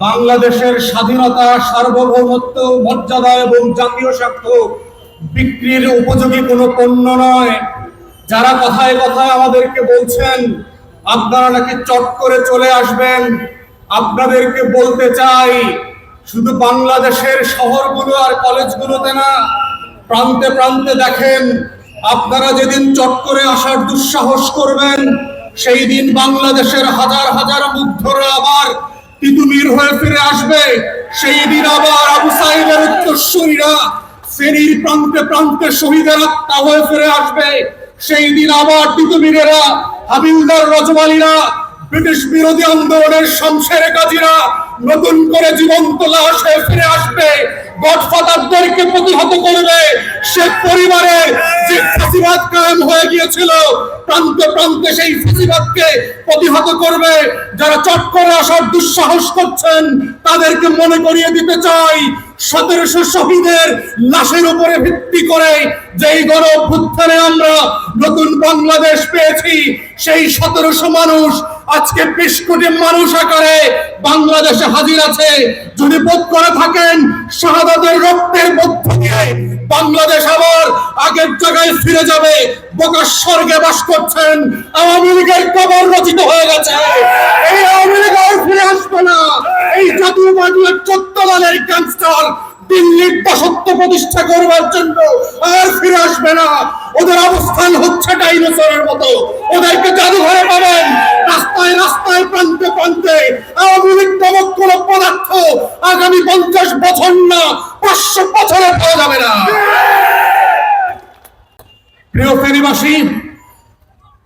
বাংলাদেশের স্বাধীনতা, সার্বভৌমত্ব, মর্যাদা এবং জাতীয় স্বার্থ বিক্রির উপযোগী কোনো পণ্য নয়। যারা কথায় কথায় আমাদেরকে বলছেন, আপনারা নাকি চট করে চলে আসবেন, আপনাদেরকে বলতে চাই, শুধু বাংলাদেশের শহরগুলো আর কলেজগুলোতে না, প্রান্তে প্রান্তে দেখেন, আপনারা যেদিন চট করে আসার দুঃসাহস করবেন, সেই দিন বাংলাদেশের হাজার হাজার মুগ্ধরা আবার তিতুমির হয়ে ফিরে আসবে। সেই দিন আবার আবু সাইদের উত্তরসূরিরা ফেরির প্রান্তে প্রান্তে শহীদের আত্মা হয়ে ফিরে আসবে। সেই দিন আবার তিতুমিরেরা হাবিলদার রজমালিরা ব্রিটিশ বিরোধী আন্দোলনের শমশের কাজীরা নতুন করে জীবন্ত লাশ হয়ে ফিরে আসবে। গডফাদারদেরকে প্রতিহত যে ফাঁসিবাদ কায়েম হয়ে গিয়েছিল। প্রান্তে প্রান্তে সেই ফাঁসিবাদকে প্রতিহত করবে। যারা চট করে আসার দুঃসাহস করছেন, তাদেরকে মনে করিয়ে দিতে চাই, সতেরোশো শহীদের লাশের উপরে ভিত্তি করে যেই গণ অভ্যুত্থানে আমরা নতুন বাংলাদেশ পেয়েছি, সেই সতেরোশো মানুষ আজকে বিশ কোটি মানুষ আকারে বাংলাদেশে হাজির আছে। যদি বোধ করে থাকেন, শাহাদাতের রক্তের মধ্য দিয়ে বাংলাদেশ আবার আগের জায়গায় ফিরে যাবে। বোকার স্বর্গে বাস করছেন। আওয়ামী লীগের কবর রচিত হয়ে গেছে। এই আওয়ামী লীগ আর ফিরে আসবে না। এই জাতীয় পার্টির চোদ্দ দলের ক্যান্সার দিল্লির দাসত্ব প্রতিষ্ঠা করবার জন্য আর ফিরে আসবে না। ওদের অবস্থান হচ্ছে ডাইনোসরের মতো। ওদেরকে জাদুঘরে পাবেন। রাস্তায় রাস্তায়, প্রান্তে প্রান্তে। আওয়ামী লীগ নামক কোন পদার্থ আগামী পঞ্চাশ বছর না, পাঁচশো বছরে পাওয়া যাবে না। প্রিয় ফেরিবাসী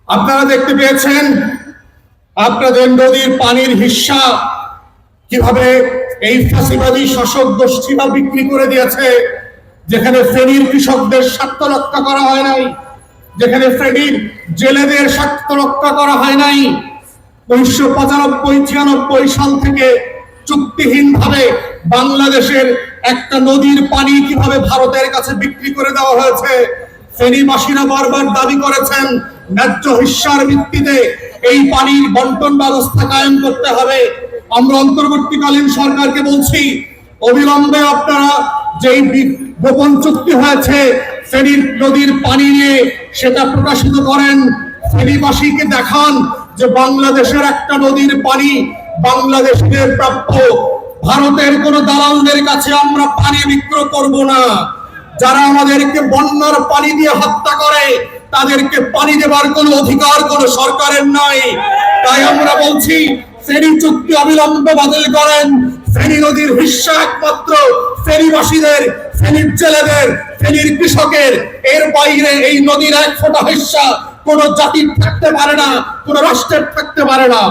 আপনারা দেখতে পেয়েছেন আপনাদের নদীর পানির হিস্সা কীভাবে এই ফাঁসিবাদী শাসক গোষ্ঠীরা বিক্রি করে দিয়েছে, যেখানে ফেনীর কৃষকদের স্বার্থ রক্ষা করা হয় নাই, যেখানে ফেনীর জেলেদের স্বার্থ রক্ষা করা হয় নাই, উনিশশো পঁচানব্বই, ছিয়ানব্বই সাল থেকে চুক্তিহীন ভাবে বাংলাদেশের একটা নদীর পানি কীভাবে ভারতের কাছে বিক্রি করে দেওয়া হয়েছে ফেনীবাসীরা বারবার দাবি করেছেন, ন্যায্য হিস্সার ভিত্তিতে এই পানির বন্টন ব্যবস্থা কায়েম করতে হবে। আমরা অন্তর্বর্তীকালীন সরকারকে বলছি, অবিলম্বে আপনারা যেই গোপন চুক্তি হয়েছে, ফেনীর নদীর পানি নিয়ে সেটা প্রকাশিত করেন। ফেনীবাসীকে দেখান যে বাংলাদেশের একটা নদীর পানি বাংলাদেশের প্রাপ্য। ভারতের কোন দালালদের কাছে আমরা পানি বিক্রয় করব না। যারা আমাদেরকে বন্যার পানি দিয়ে হত্যা করে, তাদেরকে পানি দেবার কোনো অধিকার কোনো সরকারের নাই। তাই আমরা বলছি ফেরি চুক্তি অবিলম্বে বাতিল করেন। ফেনী নদীর হিস্সা একমাত্র ফেরিবাসীদের ফেনীর জেলেদের, ফেনীর কৃষকের। এর বাইরে এই নদীর এক ফোঁটা হিস্সা কোন জাতির থাকতে পারে না, কোন রাষ্ট্রের থাকতে পারে না।